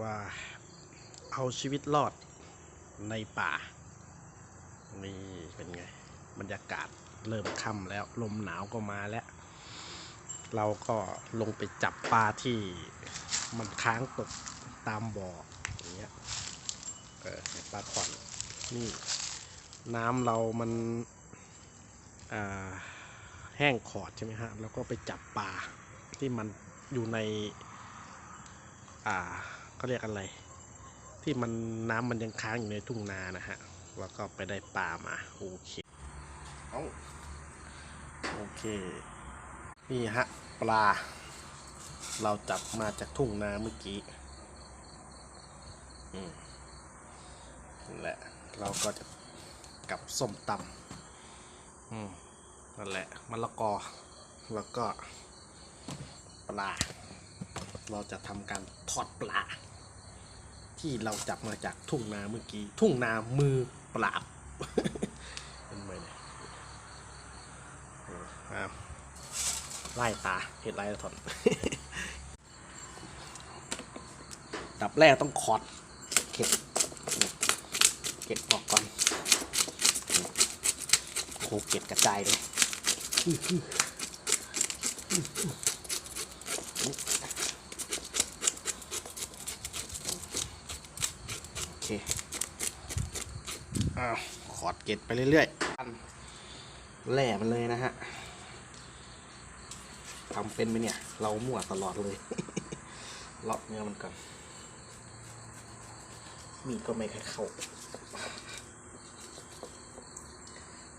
ว่าเอาชีวิตรอดในป่า นี่เป็นไง บรรยากาศเริ่มค่ำแล้ว ลมหนาวก็มาแล้ว เราก็ลงไปจับปลาที่มันค้างตกตามบ่ออย่างเงี้ยเออปลาขวัญนี่น้ำเรามันแห้งขอดใช่ไหมฮะ แล้วก็ไปจับปลาที่มันอยู่ในอ่า เขาเรียกอะไร ที่มันน้ำมันยังค้างอยู่ในทุ่งนานะฮะแล้วก็ไปได้ปลามาโอเคเอาโอเคนี่ฮะปลา เราจับมาจากทุ่งนาเมื่อกี้อืมนั่นแหละเราก็จะกับส้มตำอืมนั่นแหละมะละกอ แล้วก็ปลา เราจะทำการทอดปลา ที่เราจับมาจากทุ่งนาเมื่อกี้ ทุ่งนามือปราบเป็นไงเนี่ยเอออ้าวไล่ตาเห็ดไล่ถอนดับแรกต้องขอดเข็ดเก็ดออกก่อนโอ้โหเก็ดกระจายเลย อเคอ้าวขอดเก็ดไปเรื่อยๆแหล่มันเลยนะฮะทำเป็นไหมเนี่ย เรามั่วตลอดเลยเลาะเนื้อมันก่อนมีก็ไม่ค่อยเข้า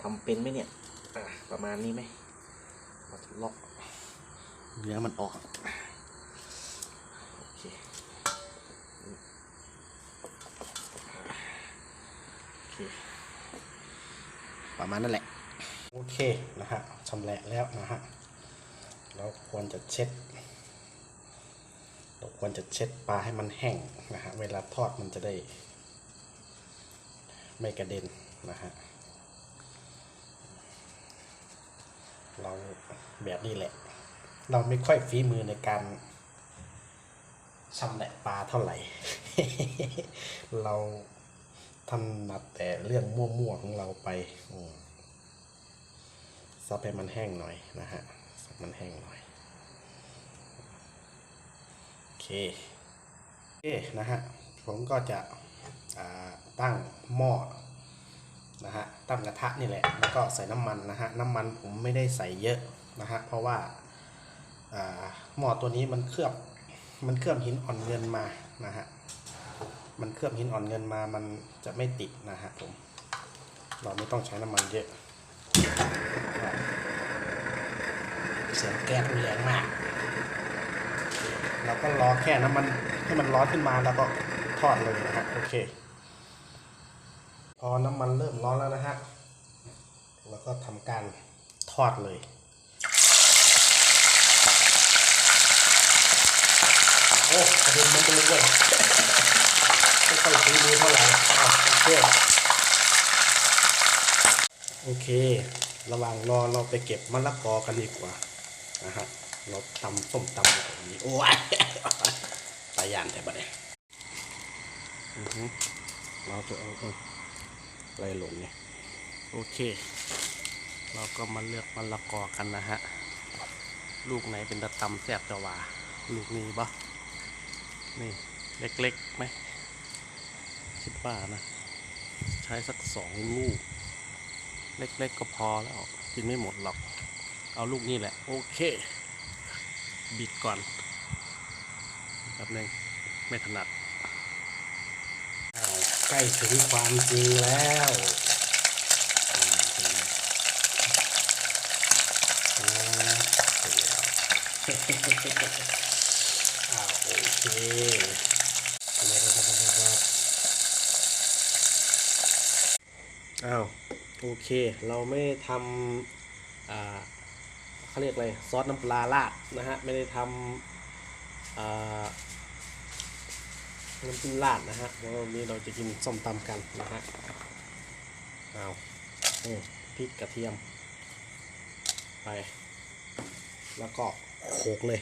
ทำเป็นไหมเนี่ยประมาณนี้ไหมเลาะเนื้อมันออก โอเค โอเค ประมาณนั่นแหละ โอเคนะฮะชำแหละแล้วนะฮะเราควรจะเช็ด เราควรจะเช็ดปลาให้มันแห้งนะฮะ เวลาทอดมันจะได้ ไม่กระเด็นนะฮะ เราแบบนี้แหละ เราไม่ค่อยฝีมือในการชำแหละปลาเท่าไหร่ เรา ถนัดแต่เรื่องมั่วๆของเราไปซับให้มันแห้งหน่อยนะฮะซับมันแห้งหน่อย โอเคโอเคนะฮะ ผมก็จะตั้งหม้อนะฮะ ตั้งกระทะนี่แหละ แล้วก็ใส่น้ำมันนะฮะ น้ำมันผมไม่ได้ใส่เยอะนะฮะ เพราะว่าหม้อตัวนี้มันเคลือบ มันเคลือบหินอ่อนเงินมานะฮะ มันเคลือบหินอ่อนเงินมามันจะไม่ติดนะฮะผมเราไม่ต้องใช้น้ำมันเยอะเสียงแก๊สแรงมากเราก็รอแค่น้ำมันให้มันร้อนขึ้นมาแล้วก็ทอดเลยนะฮะโอเค พอน้ำมันเริ่มร้อนแล้วนะฮะแล้วก็ทำการทอดเลยโอ้กระเด็นมันไปเลยด้วย ค่อยซื้อมือเท่าไหร่โอเคโอเค ระหว่างรอเราไปเก็บมะละกอกันดีกว่านะฮะเราตำส้มตำแบบนี้โอ้ยตายานแต่บัดเนี่ยอือฮึเราจะเอาอะไรหล่นเนี่ยโอเค เราก็มาเลือกมะละกอกันนะฮะ ลูกไหนเป็นตะตำแซ่บจะว่า ลูกนี้ปะนี่ เล็กๆไหม คิดว่านะ ใช้สักสองลูก เล็กๆก็พอแล้ว กินไม่หมดหรอก เอาลูกนี้แหละ โอเค บิดก่อนแป๊บนึงไม่ถนัดอ้าวใกล้ถึงความจริงแล้วอ่าเป็นไงอ่าเดี๋ยวอ้าวโอเค อ้าวโอเค เราไม่ทำเขาเรียกอะไรซอสน้ำปลาราดนะฮะ ไม่ได้ทำน้ำจิ้มราดนะฮะวันนี้เราจะกินส้มตำกันนะฮะเอาพริกกระเทียม ไป แล้วก็โขกเลย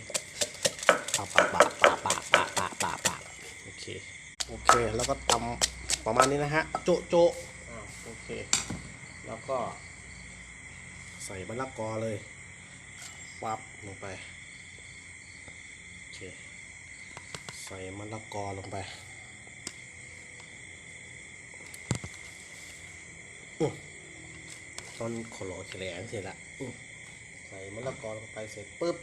ปาปาปาปาปาปาปาปาปาโอเค โอเค แล้วก็ตำประมาณนี้นะฮะ โจะโจะ โอเค แล้วก็ ใส่มะละกอเลยปั๊บลงไป โอเค ใส่มะละกอลงไปอื้นขลอแขลงเสร็จละใส่มะละกอลงไปเสร็จปุ๊บ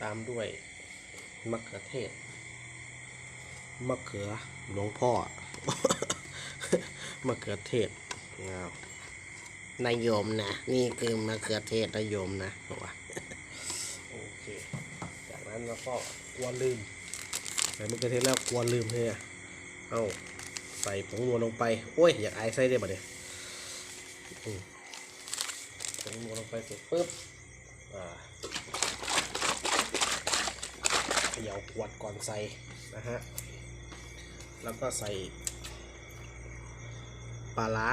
ตามด้วยมะเขือเทศมะเขือหลวงพ่อ มะเขือเทศงาวนายโยมนะ นี่คือมะเขือเทศนายโยมนะบอกว่าโอเค จากนั้นเราก็กลัวลืมใส่มะเขือเทศแล้วกลัวลืมเนี่ยเอาใส่ผงนัวลงไป โอ้ย อยากไอายใส่ได้ปะเนี่ยอืมผงนัวลงไปเสร็จปุ๊บอ่าเขย่าขวดก่อนใส่นะฮะ แล้วก็ใส่ ปลาร้า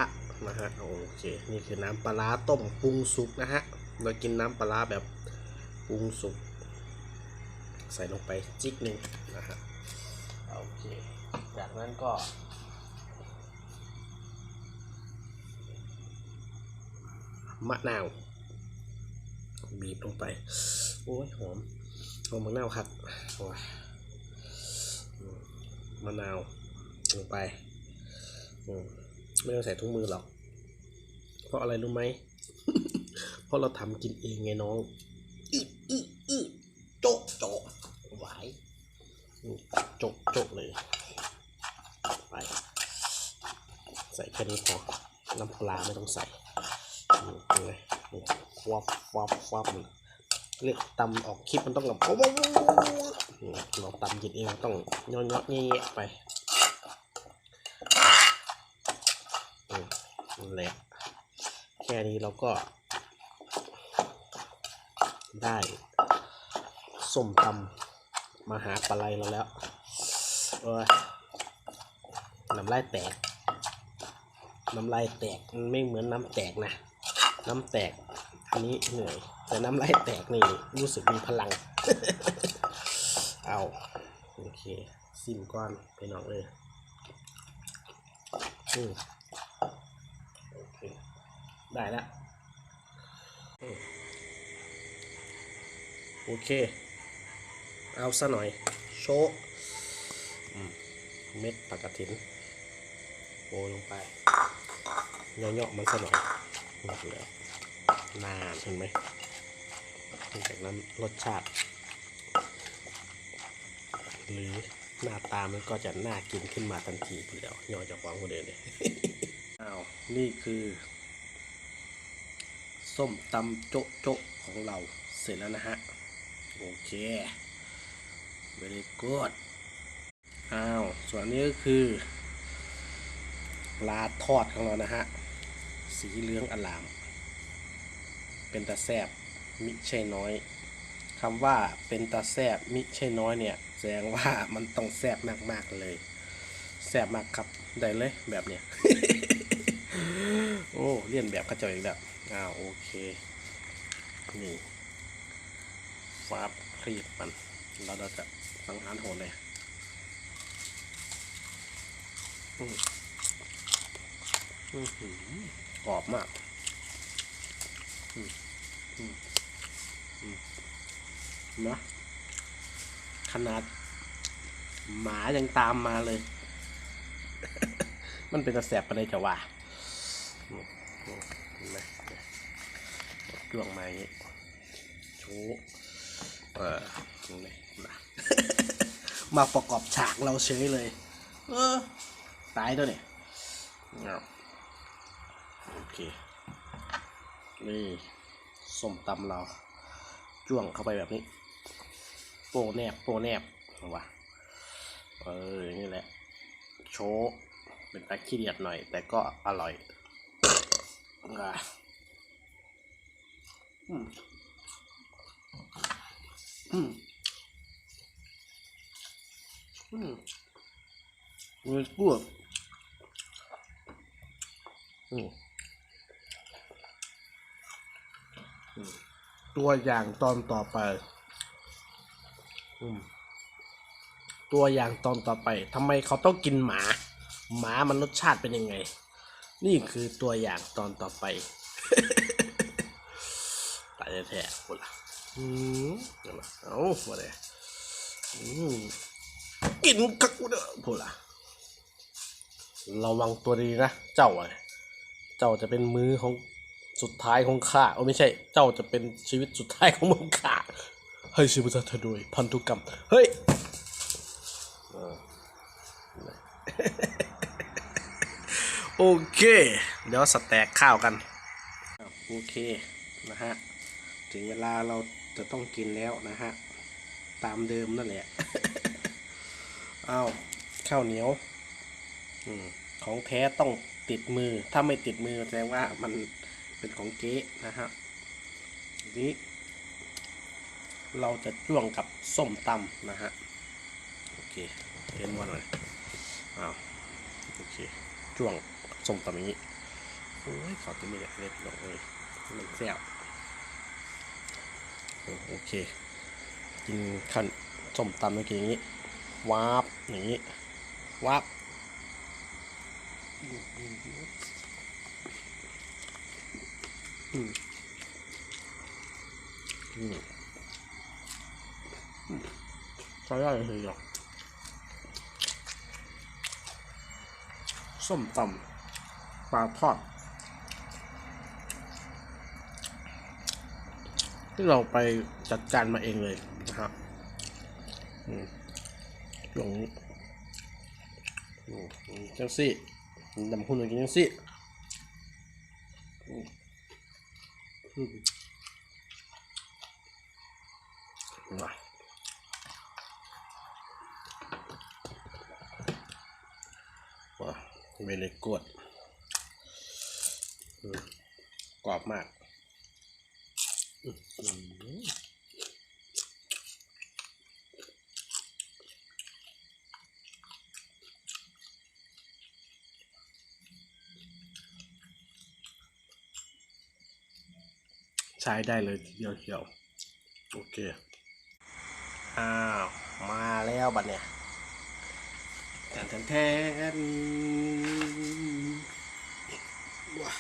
นะฮะโอเคนี่คือน้ำปลาร้าต้มปรุงสุกนะฮะเรากินน้ำปลาร้าแบบปรุงสุก ใส่ลงไปจิกหนึ่งนะฮะโอเคจากนั้นก็มะนาวบีบลงไป โอ้ยหอมหอมมะนาวครับโอ้ยอืมมะนาวลงไปอืม ไม่ต้องใส่ถุงมือหรอก เพราะอะไรรู้ไหม เพราะเราทำกินเองไงน้องอีอีอีโจ๊ะโจ๊ะไหวายอืมโจ๊ะโจ๊ะเลย ไป ใส่แค่นี้พอ น้ำปลาไม่ต้องใส่อืมยังไงนี่วับวับวับมันเรียกตำออกคลิปมันต้องแบบวับวับวับวับอืมเราตำกินเองต้องย่อๆเงี้ยๆไปอืม แหละแค่นี้เราก็ได้ส้มตำมาหาปลาไหลเราแล้วโอ้ยน้ำลายแตก น้ำลายแตกมันไม่เหมือนน้ำแตกนะ น้ำแตกอันนี้เหนื่อย แต่น้ำลายแตกนี่รู้สึกมีพลัง เอาโอเคซิมก้อนไปน้องเลยอืมโอ ได้แล้วโอเค เอาซะหน่อย โชะอืมเม็ดปากกระถินโปลงไปเยาะๆมันซะหน่อยหมดแล้วนานเห็นไหมจากนั้นรสชาติ หรือหน้าตามันก็จะน่ากินขึ้นมาทันทีทีเดียวย่อจากความคนเดินเลยอ้าวนี่คือ ส้มตำโจ๊ะโจ๊ะของเราเสร็จแล้วนะฮะ โอเค very good อ้าว ส่วนนี้ก็คือ ปลาทอดของเรานะฮะ สีเหลืองอลาม เป็นตาแซบมิใช่น้อยคำว่าเป็นตาแซบมิใช่น้อยเนี่ย แสดงว่ามันต้องแซบมากๆเลย แซบมากครับ ได้เลยแบบเนี้ย โอ้ เลียนแบบเข้าใจอีกแล้ว อ้าวโอเค นี่ฟาบครีบมัน แล้วเราจะสังหารโหดเลยอืมอื้อหือกรอบมากอืมอืมอืมนะขนาด หมายังตามมาเลย มันเป็นตะแสบไปเลยจะว่าเห็นไหม จ้วงมาอย่างนี้ชูเออตรงนี้นะมาประกอบฉากเราเฉยเลย เออ ตายตัวเนี่ยเอาโอเค นี่ส้มตำเรา จ้วงเข้าไปแบบนี้ โปแนบโปแนบเอาวะเอออย่างนี่แหละ โชว์เป็นตาขี้เดียดหน่อย แต่ก็อร่อยอะ อืมอืมอืม Very good อืมอืมตัวอย่างตอนต่อไปอืมตัวอย่างตอนต่อไปทำไมเขาต้องกินหมา หมามันรสชาติเป็นยังไง นี่คือตัวอย่างตอนต่อไป แท้ๆคนละอืมเดี๋ยวนะเอามาเลยอืมกินกักกูเด้อพูดละระวังตัวดีนะ เจ้าอะเจ้าจะเป็นมือของสุดท้ายของข้าโอ้ไม่ใช่ เจ้าจะเป็นชีวิตสุดท้ายของมึงข้าให้ชีวิตเธอโดยพันธุกรรม เฮ้ยโอเค เดี๋ยวสแต็กข้าวกัน โอเค นะฮะ ถึงเวลาเราจะต้องกินแล้วนะฮะ ตามเดิมนั่นแหละอ้าวข้าวเหนียวอของแท้ต้องติดมือ ถ้าไม่ติดมือแสดงว่ามันเป็นของเก๊นะฮะทีนี้เราจะจ้วงกับส้มตำนะฮะ โอเคเห็นวันหน่อยอ้าวโอเคจ้วงส้มตำอย่างนี้โอ้ยขอตัวนี้แหละเล็ดลงเลยมันแซ่บ โอเค กินขั้นส้มตำเมื่อกี้อย่างนี้วาบอย่างนี้วาบอืมอืมใช้ได้เลยหรอส้มตำปลาทอด ที่เราไปจัดการมาเองเลยนะครับอืมตรงจังซี่ดำหุ่นอย่างนี้จังซี่อืมอืมมาว้าเวลกดกรอบมาก ใช้ได้เลยทีเดียวเชียว โอเค อ้าว มาแล้วบัดเนี่ยแทนแทนแทนว้า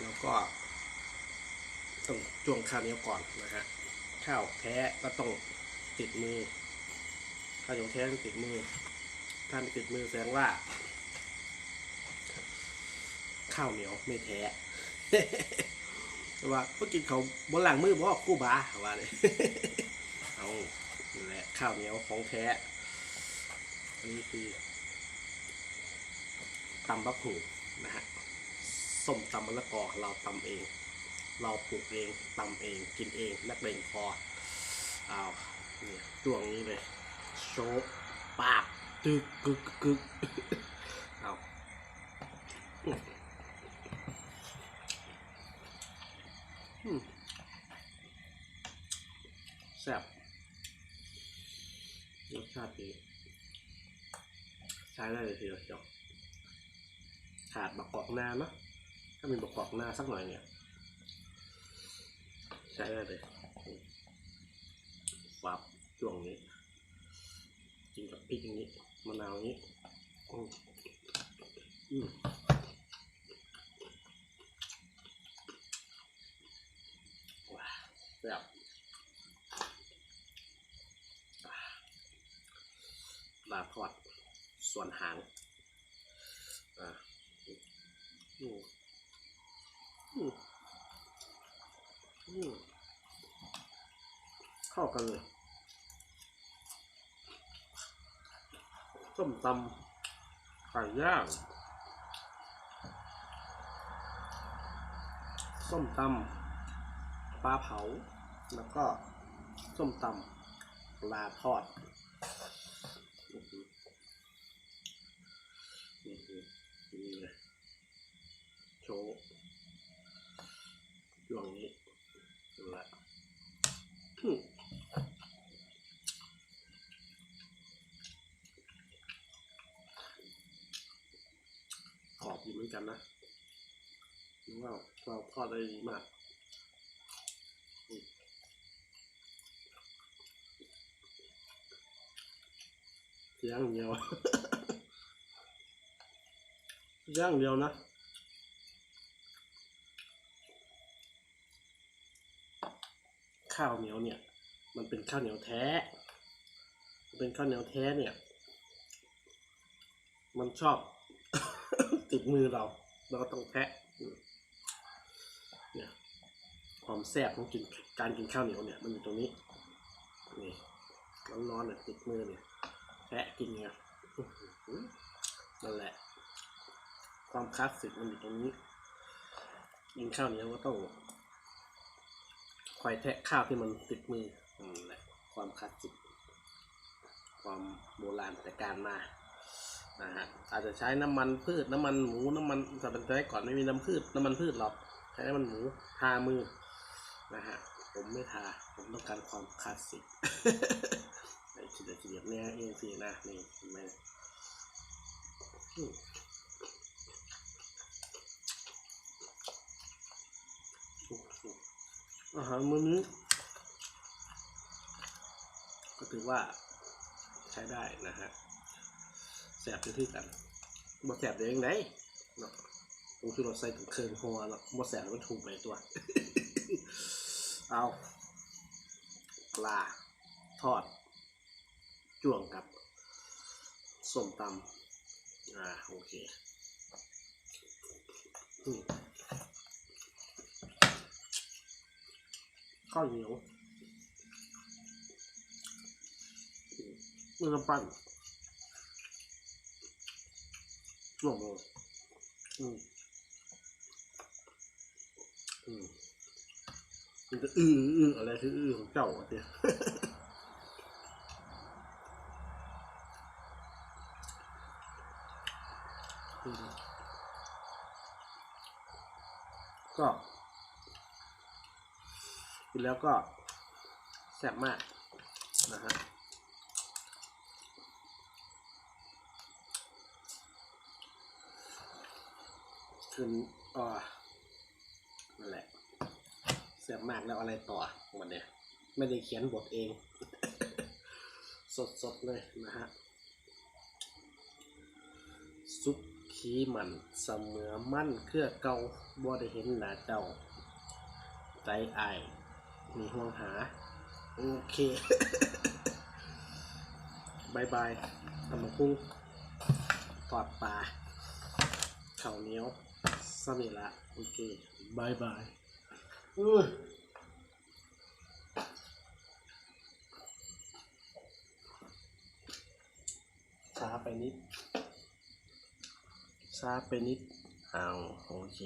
แล้วก็ ต้องจ้วงข้าวเหนียวก่อนนะฮะข้าวแท้ก็ต้องติดมือข้าวเหนียวแท้ต้องติดมือ ถ้าไม่ติดมือแสดงว่า ข้าวเหนียวไม่แท้ว่าเมื่อกินเขาบนหลังมือบอกกู้บาว่าเลยเอานี่แหละข้าวเหนียวของแท้อันนี้คือตำบักหูนะฮะส้มตำมะละกอเราตำเอง เราปลูกเองตำเอง กินเองนักเลงพอเอาเนี่ยจ้วงนี้เลยโชกปากตึกกึกกึกเอาแซ่บรสชาติดีใช้ได้เลยทีเดียวเชียวขาดบักกอกหน้าเนอะถ้ามีบักกอกหน้าสักหน่อยเนี่ย ใช้ได้เลยฟับช่วงนี้กินกับพริกอย่างนี้มะนาวอย่างนี้อืมอืมว้าวแบบลาทอดส่วนหางอ่าอืมอืมอืม เข้ากันเลยส้มตำไก่ย่างส้มตำปลาเผา แล้วก็ส้มตำปลาทอดอื้อหืออื้อหือนี่เลยโชว์ช่วงนี้แหละอืมกรอบอยู่เห มือนกันนะนึกว่าเราทอดได้ดีมากย่างเดียวย่างเดียวนะข้าวเหนียวเนี่ย มันเป็นข้าวเหนียวแท้ เป็นข้าวเหนียวแท้เนี่ย มันชอบ ติดมือเราเราก็ต้องแทะเนี่ยความแซ่บของกินการกินข้าวเหนียวเนี่ย มันอยู่ตรงนี้นี่ร้อนๆเนี่ยติดมือเนี่ยแทะกินไงอื้อหือนั่นแหละ ความคลาสสิกมันอยู่ตรงนี้กินข้าวเหนียวก็ต้องคอยแทะข้าวที่มันติดมือนั่นแหละความคลาสสิกความโบราณแต่การมา นะฮะอาจจะใช้น้ำมันพืชน้ำมันหมูน้ำมันแต่เป็นสมัยก่อนไม่มีน้ำพืชน้ำมันพืชหรอกใช้น้ำมันหมูทามือนะฮะผมไม่ทาผมต้องการความคลาสสิกไอ้เฉียดเฉียดเนี่ยเองสินะนี่เห็นไหมอืมอาหารมื้อนี้ก็ถือว่าใช้ได้นะฮะ แสบที่กันบ่แสบเดี๋ยวยังไงเนาะผมคือเราใส่ถึงเคิงหัวเนาะบ่แสบแล้วมันถูกไปตัว เอาปลาทอดจ้วงกับส้มตำอ่าโอเคข้าวเหนียวมือกำปั้น หลงเลยอืมอืมมันจะอื้ออื้ออะไรคืออื้อของเจ้าอะเดียอืมก็กินแล้วก็แซ่บมากนะฮะ คืนอ่านั่นแหละ เสียมากแล้วอะไรต่อวันเนี้ยไม่ได้เขียนบทเอง สดๆเลยนะฮะ ซุปขี้มันเสมอมั่นเครือเกาบ่ได้เห็นหน้าเจ้า ใจอายมีห่วงหา โอเคบายบายตำมะคุ้งทอดปลาข้าวเหนียว สมิละโอเคบายบายอุ้ยช้าไปนิดช้าไปนิดเอาโอเค